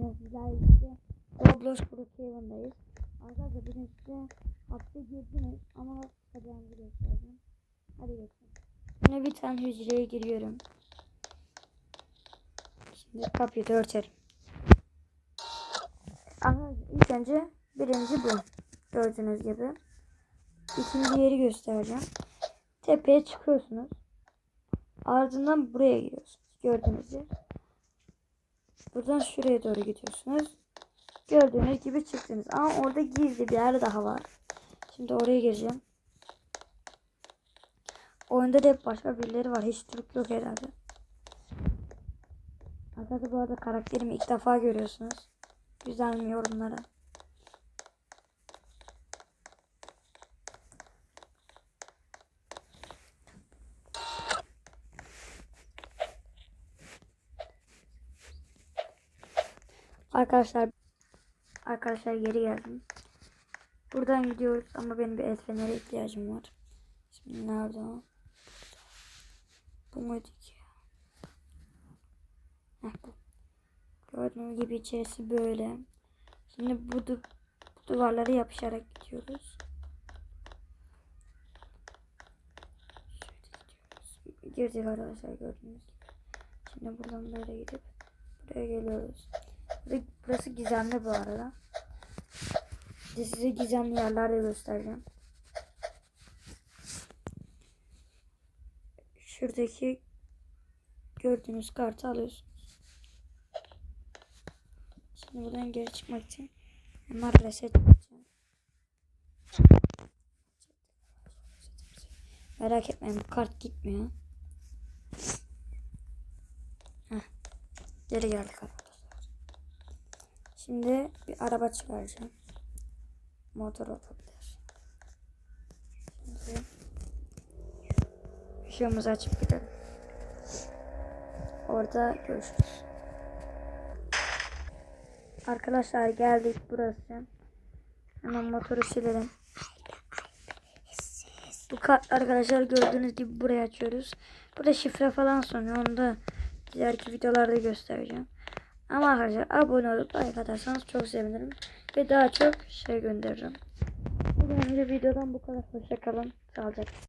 Sizler işte Roblox Brookhaven'dayız. Arkadaşlar bugün size hapse girdiniz ama çıkacağınızı göstereceğim. Hadi geçelim. Yine bir tane hücreye giriyorum. Şimdi kapıyı da örtelim. Arkadaşlar ilk önce birinci bu. Gördüğünüz gibi. İkinci yeri göstereceğim. Tepeye çıkıyorsunuz. Ardından buraya giriyorsunuz. Gördüğünüz yer. Buradan şuraya doğru gidiyorsunuz. Gördüğünüz gibi çıktınız. Ama orada gizli bir yer daha var. Şimdi oraya gireceğim. Oyunda da hep başka birileri var. Hiç Türk yok herhalde. Arkadaşlar bu arada karakterimi ilk defa görüyorsunuz. Güzel mi yorumlara? Arkadaşlar Arkadaşlar geri geldim. Buradan gidiyoruz ama benim bir el feneri ihtiyacım var. Şimdi nerede o? Bu muydu ki? Heh, bu. Gördüğünüz gibi içerisi böyle. Şimdi bu, du bu duvarlara yapışarak gidiyoruz. Girdik arkadaşlar gördüğünüz gibi. Şimdi buradan böyle gidip buraya geliyoruz. Burası, burası gizemli bu arada. Size gizemli yerler de göstereceğim. Şuradaki gördüğünüz kartı alıyorsunuz. Şimdi buradan geri çıkmak için hemen reset edeceğim. Merak etmeyin bu kart gitmiyor. Heh. Geri geldik arkadaşlar. Şimdi bir araba çıkaracağım. Motor olabilir. Şimdi ışığımızı açıp gidelim. Orada görüşürüz. Arkadaşlar geldik burası. Hemen motoru silelim. Bu kart arkadaşlar gördüğünüz gibi buraya açıyoruz. Burada şifre falan sonuyor. Onu da diğerki videolarda göstereceğim. Ama arkadaşlar abone olup like atarsanız çok sevinirim. Ve daha çok şey gönderirim. Bugün videodan bu kadar. Hoşçakalın. Sağlıcakla.